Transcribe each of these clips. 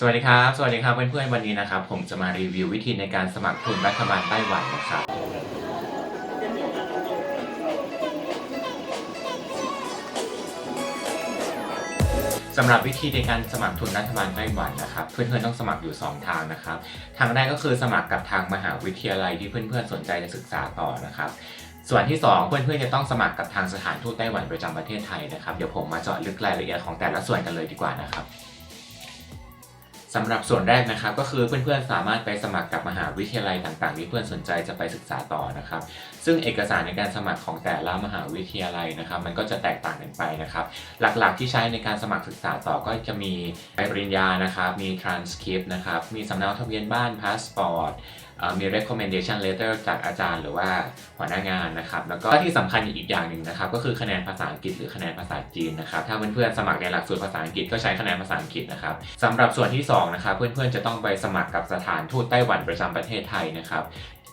สวัสดีครับ สวัสดีครับเพื่อนๆวันนี้นะครับ ผมจะมารีวิววิธีในการสมัครทุนรัฐบาลไต้หวันนะครับ สำหรับวิธีในการสมัครทุนรัฐบาลไต้หวันนะครับ เพื่อนๆต้องสมัครอยู่ 2 ทางนะครับ ทางแรกก็คือสมัครกับทางมหาวิทยาลัยที่เพื่อนๆสนใจจะศึกษาต่อนะครับส่วนที่ 2 เพื่อนๆจะต้องสมัครกับทางสถานทูตไต้หวันประจำประเทศไทยนะครับ เดี๋ยวผมมาเจาะลึกรายละเอียดของแต่ละส่วนกันเลยดีกว่านะครับ สำหรับส่วนแรกนะครับก็คือเพื่อนๆสามารถไปสมัครกับมหาวิทยาลัยต่างๆที่เพื่อนสนใจจะไปศึกษาต่อนะครับ ซึ่งเอกสารในการสมัครของแต่ละมหาวิทยาลัยนะครับ มันก็จะแตกต่างกันไปนะครับ หลักๆที่ใช้ในการสมัครศึกษาต่อก็จะมีใบปริญญานะครับ มีทรานสคริปต์นะครับ มีสำเนาทะเบียนบ้านพาสปอร์ต มี recommendation letter จากอาจารย์หรือว่าหัวหน้างานนะครับ แล้วก็ที่สำคัญอีกอย่างหนึ่งนะครับ ก็คือคะแนนภาษาอังกฤษหรือคะแนนภาษาจีนนะครับ ถ้าเพื่อนๆสมัครในหลักสูตรภาษาอังกฤษก็ใช้คะแนนภาษาอังกฤษนะครับสำหรับส่วนที่สองนะครับเพื่อนๆจะต้องไปสมัครกับสถานทูตไต้หวันประจำประเทศไทยนะครับ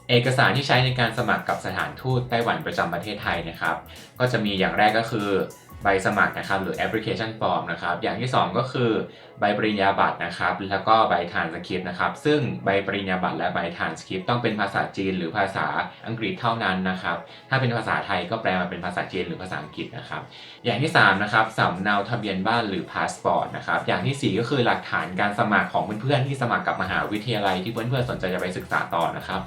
เอกสารที่ใช้ในการสมัครกับสถานทูตไต้หวันประจำประเทศไทยนะครับ ก็จะมีอย่างแรกก็คือ ใบสมัครนะครับหรือ application form นะครับอย่างที่ 2 ก็คือใบปริญญาบัตรนะครับแล้วก็ใบทานสคริปต์นะครับซึ่งใบปริญญาบัตรและใบทานสคริปต์ต้องเป็นภาษาจีนหรือภาษาอังกฤษเท่านั้นนะครับถ้าเป็นภาษาไทยก็แปลมาเป็นภาษาจีนหรือภาษาอังกฤษนะครับอย่างที่3นะครับสำเนาทะเบียนบ้านหรือพาสปอร์ตนะครับอย่างทีสี่4 ก็คือหลักฐานการสมัครของเพื่อนๆที่สมัครกับมหาวิทยาลัยที่เพื่อนๆสนใจจะไปศึกษาต่อนะครับ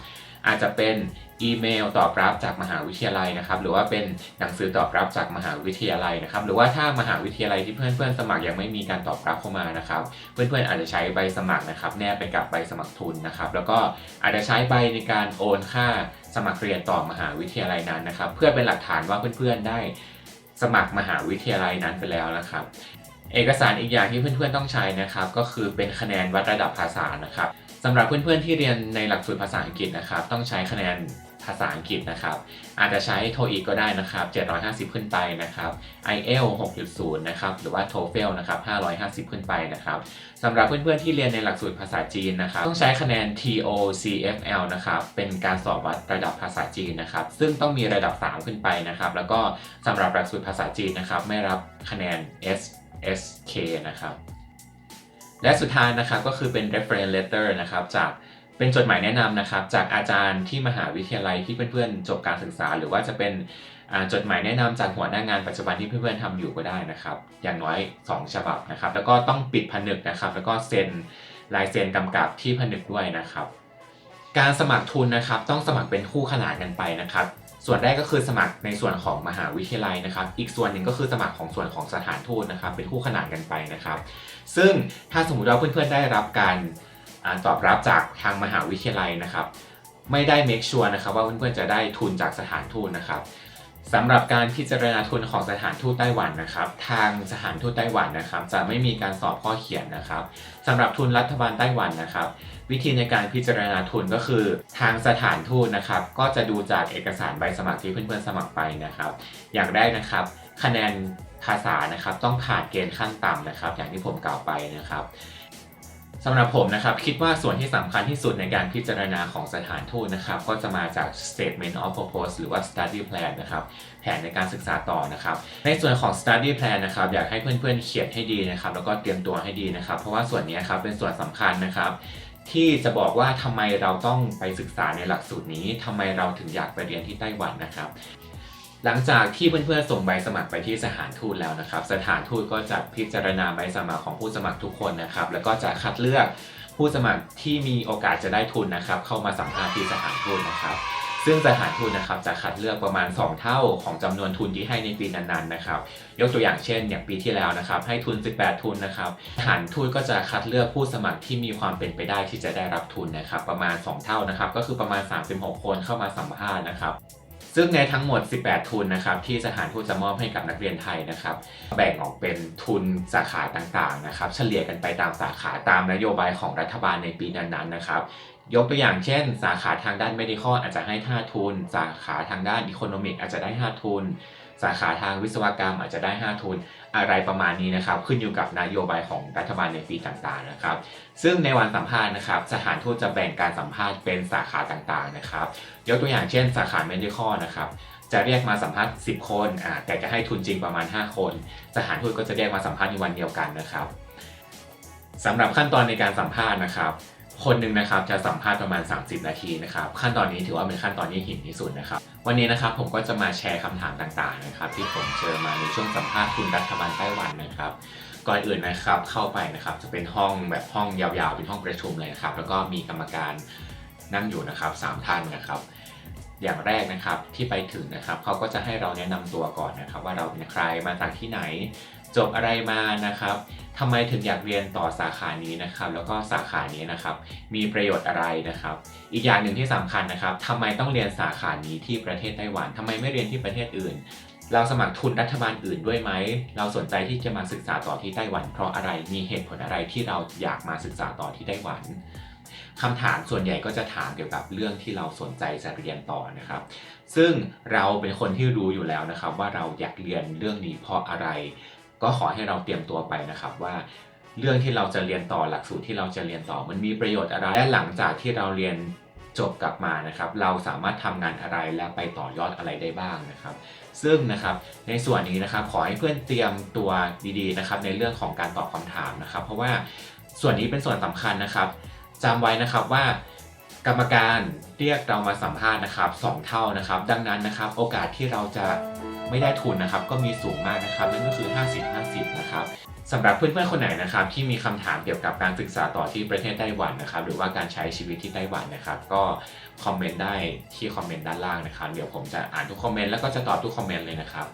อาจจะเป็นอีเมลตอบรับจากมหาวิทยาลัยนะครับหรือว่าเป็นหนังสือตอบรับจากมหาวิทยาลัยนะครับหรือว่าถ้ามหาวิทยาลัยที่เพื่อนๆสมัครยังไม่มีการตอบรับเข้ามานะครับ เพื่อนๆอาจจะใช้ใบสมัครนะครับ แนบไปกับใบสมัครทุนนะครับ แล้วก็อาจจะใช้ใบในการโอนค่าสมัครเรียนต่อมหาวิทยาลัยนั้นนะครับ เพื่อเป็นหลักฐานว่าเพื่อนๆได้สมัครมหาวิทยาลัยนั้นไปแล้วนะครับ เอกสารอีกอย่างที่เพื่อนๆต้องใช้นะครับ ก็คือเป็นคะแนนวัดระดับภาษานะครับ สำหรับเพื่อนๆที่เรียนในหลักสูตรภาษาอังกฤษนะครับ ต้องใช้คะแนนภาษาอังกฤษนะครับ อาจจะใช้ TOEIC ก็ได้นะครับ 750 ขึ้นไปนะครับ IELTS 6.0 นะครับ หรือว่า TOEFL นะครับ 550 ขึ้นไปนะครับสำหรับเพื่อนๆที่เรียนในหลักสูตรภาษาจีนนะครับ ต้องใช้คะแนน TOCFL นะครับ เป็นการสอบวัดระดับภาษาจีนนะครับ ซึ่งต้องมีระดับ 3 ขึ้นไปนะครับ แล้วก็สำหรับหลักสูตรภาษาจีนนะครับ ไม่รับคะแนน S SK นะครับ และสุดท้ายนะครับก็คือเป็น reference letter นะครับจากเป็นจดหมายแนะนำนะครับ จากอาจารย์ที่มหาวิทยาลัยที่เพื่อนๆจบการศึกษา หรือว่าจะเป็นจดหมายแนะนำจากหัวหน้างานปัจจุบันที่เพื่อนๆทำอยู่ก็ได้นะครับ อย่างน้อย 2 ฉบับนะครับ แล้วก็ต้องปิดผนึกนะครับ แล้วก็เซ็นลายเซ็นกำกับที่ผนึกด้วยนะครับ การสมัครทุนนะครับ ต้องสมัครเป็นคู่ขนานกันไปนะครับ ส่วนแรกก็คือสมัครในส่วนของมหาวิทยาลัยนะครับ อีกส่วนหนึ่งก็คือสมัครของส่วนของสถานทูตนะครับ เป็นคู่ขนานกันไปนะครับ ซึ่งถ้าสมมติว่าเพื่อนๆได้รับการอตอบรับจากทางมหาวิทยาลัยนะครับ ไม่ได้เมคชัวร์นะครับว่าเพื่อนๆจะได้ทุนจากสถานทูตนะครับ สำหรับการพิจารณาทุนของสถานทูตไต้หวันนะครับ ทางสถานทูตไต้หวันนะครับ จะไม่มีการสอบข้อเขียนนะครับสำหรับทุนรัฐบาลไต้หวันนะครับ วิธีในการพิจารณาทุนก็คือ ทางสถานทูตนะครับ ก็จะดูจากเอกสารใบสมัครที่เพื่อนๆสมัครไปนะครับ อย่างแรกนะครับ คะแนนภาษานะครับต้องผ่านเกณฑ์ขั้นต่ำนะครับ อย่างที่ผมกล่าวไปนะครับ สำหรับผมนะครับคิดว่าส่วนที่สำคัญที่สุดในการพิจารณาของสถานทูตนะครับก็จะมาจาก statement of purpose หรือว่า study plan นะครับแผนในการศึกษาต่อนะครับในส่วนของ study plan นะครับอยากให้เพื่อนๆเขียนให้ดีนะครับแล้วก็เตรียมตัวให้ดีนะครับเพราะว่าส่วนนี้ครับเป็นส่วนสำคัญนะครับที่จะบอกว่าทำไมเราต้องไปศึกษาในหลักสูตรนี้ทำไมเราถึงอยากไปเรียนที่ไต้หวันนะครับ หลังจากที่เพื่อนๆส่งใบสมัครไปที่สถานทูตแล้วนะครับ สถานทูตก็จะพิจารณาใบสมัครของผู้สมัครทุกคนนะครับ แล้วก็จะคัดเลือกผู้สมัครที่มีโอกาสจะได้ทุนนะครับ เข้ามาสัมภาษณ์ที่สถานทูตนะครับ ซึ่งสถานทูตนะครับจะคัดเลือกประมาณ 2 เท่าของจำนวนทุนที่ให้ในปีนั้นๆนะครับ ยกตัวอย่างเช่นอย่างปีที่แล้วนะครับ ให้ทุน 18 ทุนนะครับสถานทูตก็จะคัดเลือกผู้สมัครที่มีความเป็นไปได้ที่จะได้รับทุนนะครับ ประมาณ 2 เท่านะครับ ก็คือประมาณ 36 คนเข้ามาสัมภาษณ์นะครับ ซึ่งในทั้งหมด 18 ทุนนะครับที่สถานทูตจะมอบให้กับนักเรียนไทยนะครับ แบ่งออกเป็นทุนสาขาต่างๆนะครับ เฉลี่ยกันไปตามสาขาตามนโยบายของรัฐบาลในปีนั้นๆนะครับ ยกตัวอย่างเช่น สาขาทางด้าน medical อาจจะให้ 5 ทุน สาขาทางด้าน economic อาจจะได้ 5 ทุน สาขาทางวิศวกรรมอาจจะได้ 5 ทุนอะไรประมาณนี้นะครับ ขึ้นอยู่กับนโยบายของรัฐบาลในปีต่างๆนะครับ ซึ่งในวันสัมภาษณ์นะครับ สถานทูตจะแบ่งการสัมภาษณ์เป็นสาขาต่างๆนะครับยกตัวอย่างเช่น สาขา medical นะครับจะเรียกมาสัมภาษณ์ 10 คนอ่าแต่จะให้ทุนจริงประมาณ 5 คน สถานทูตก็จะเรียกมาสัมภาษณ์ในวันเดียวกันนะครับสำหรับขั้นตอนในการสัมภาษณ์นะครับ คนหนึ่งนะครับจะสัมภาษณ์ประมาณ 30 นาทีนะครับขั้นตอนนี้ถือว่าเป็นขั้นตอนที่หินที่สุดนะครับวันนี้นะครับผมก็จะมาแชร์คำถามต่างๆนะครับที่ผมเจอมาในช่วงสัมภาษณ์ทุนรัฐบาลไต้หวันนะครับก่อนอื่นนะครับเข้าไปนะครับจะเป็นห้องแบบห้องยาวๆเป็นห้องประชุมเลยนะครับแล้วก็มีกรรมการนั่งอยู่นะครับสามท่านนะครับอย่างแรกนะครับที่ไปถึงนะครับเขาก็จะให้เราแนะนำตัวก่อนนะครับ ว่าเราเป็นใครมาจากที่ไหน จบอะไรมานะครับทำไมถึงอยากเรียนต่อสาขานี้นะครับ แล้วก็สาขานี้นะครับ มีประโยชน์อะไรนะครับ อีกอย่างหนึ่งที่สำคัญนะครับทำไมต้องเรียนสาขานี้ที่ประเทศไต้หวันทำไมไม่เรียนที่ประเทศอื่น เราสมัครทุนรัฐบาลอื่นด้วยไหม เราสนใจที่จะมาศึกษาต่อที่ไต้หวัน เพราะอะไรมีเหตุผลอะไรที่เราอยากมาศึกษาต่อที่ไต้หวันคำถามส่วนใหญ่ก็จะถามเกี่ยวกับเรื่องที่เราสนใจจะเรียนต่อนะครับ ซึ่งเราเป็นคนที่รู้อยู่แล้วนะครับ ว่าเราอยากเรียนเรื่องนี้เพราะอะไร ก็ขอให้เราเตรียมตัวไปนะครับว่าเรื่องที่เราจะเรียนต่อหลักสูตรที่เราจะเรียนต่อมันมีประโยชน์อะไร และหลังจากที่เราเรียนจบกลับมานะครับ เราสามารถทำงานอะไรและไปต่อยอดอะไรได้บ้างนะครับ ซึ่งนะครับในส่วนนี้นะครับขอให้เพื่อนเตรียมตัวดีๆนะครับในเรื่องของการตอบคำถามนะครับ เพราะว่าส่วนนี้เป็นส่วนสำคัญนะครับจำไว้นะครับว่ากรรมการเรียกเรามาสัมภาษณ์นะครับสองเท่านะครับ ดังนั้นนะครับ โอกาสที่เราจะ ไม่ได้ทุนนะครับ ก็มีสูงมากนะครับนั่นก็คือ 50-50 นะครับสำหรับเพื่อนๆคนไหนนะครับที่มีคำถามเกี่ยวกับการศึกษาต่อที่ประเทศไต้หวันนะครับ หรือว่าการใช้ชีวิตที่ไต้หวันนะครับ ก็คอมเมนต์ได้ที่คอมเมนต์ด้านล่างนะครับ เดี๋ยวผมจะอ่านทุกคอมเมนต์แล้วก็จะตอบทุกคอมเมนต์เลยนะครับ